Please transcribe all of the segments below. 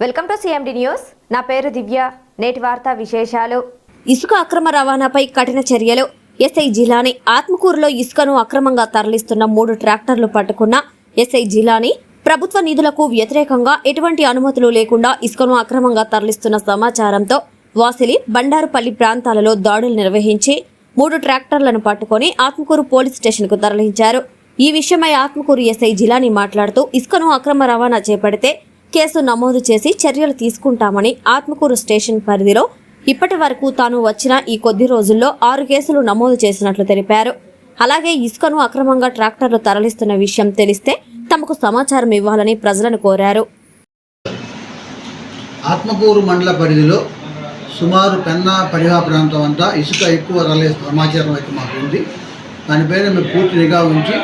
Welcome to CMD news నా పేరు దివ్య. నేటి వార్తా విశేషాలు. ఇసుక అక్రమ రవాణాపై కఠిన చర్యలు. ఎస్ఐ జిలాని ఆత్మకూరులో ఇసుకను అక్రమంగా తరలిస్తున్న మూడు ట్రాక్టర్లు పట్టుకున్న ఎస్ఐ జిలాని ప్రభుత్వ నిధులకు వ్యతిరేకంగా ఎటువంటి అనుమతులు లేకుండా ఇసుకను అక్రమంగా తరలిస్తున్న సమాచారంతో వాసిలి బండారుపల్లి ప్రాంతాలలో దాడులు నిర్వహించి మూడు ట్రాక్టర్లను పట్టుకొని ఆత్మకూరు పోలీస్ స్టేషన్కు తరలించారు. ఈ విషయమై ఆత్మకూరు ఎస్ఐ జిలాని మాట్లాడుతూ ఇసుకను అక్రమ రవాణా చేపడితే కేసు నమోదు చేసి చర్యలు తీసుకుంటామని ఆత్మకూరు స్టేషన్ పరిధిలో ఇప్పటి వరకు తాను వచ్చిన ఈ కొద్ది రోజుల్లో ఆరు కేసులు నమోదు చేసినట్లు తెలిపారు. అలాగే ఇసుకను అక్రమంగా ట్రాక్టర్లు తరలిస్తున్న విషయం తెలిస్తే తమకు సమాచారం ఇవ్వాలని ప్రజలను కోరారు. ఆత్మకూరు మండల పరిధిలో సుమారు పెన్నా పరిహా ప్రాంతం అంతా ఇసుక ఎక్కువ రలే సమాచారం అయితే మాకు ఉంది దానిపైన మేము పూర్తి నిఘా ఉంచి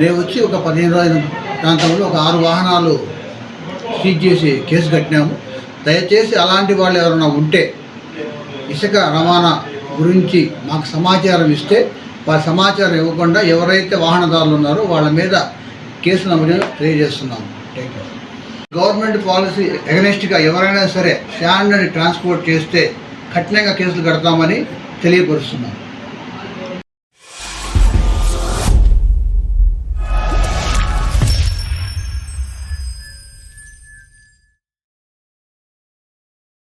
నేను వచ్చి ఒక పదిహేను రోజుల ప్రాంతంలో ఒక ఆరు వాహనాలు సీజ్ చేసి కేసు కట్టినాము. దయచేసి అలాంటి వాళ్ళు ఎవరైనా ఉంటే ఇసుక రవాణా గురించి మాకు సమాచారం ఇస్తే వారి సమాచారం ఇవ్వకుండా ఎవరైతే వాహనదారులు ఉన్నారో వాళ్ళ మీద కేసు నమోదు తెలియజేస్తున్నాము. థ్యాంక్ యూ గవర్నమెంట్ పాలసీ ఎగనెస్ట్గా ఎవరైనా సరే స్టాండర్డ్ ట్రాన్స్పోర్ట్ చేస్తే కఠినంగా కేసులు కడతామని తెలియపరుస్తున్నాం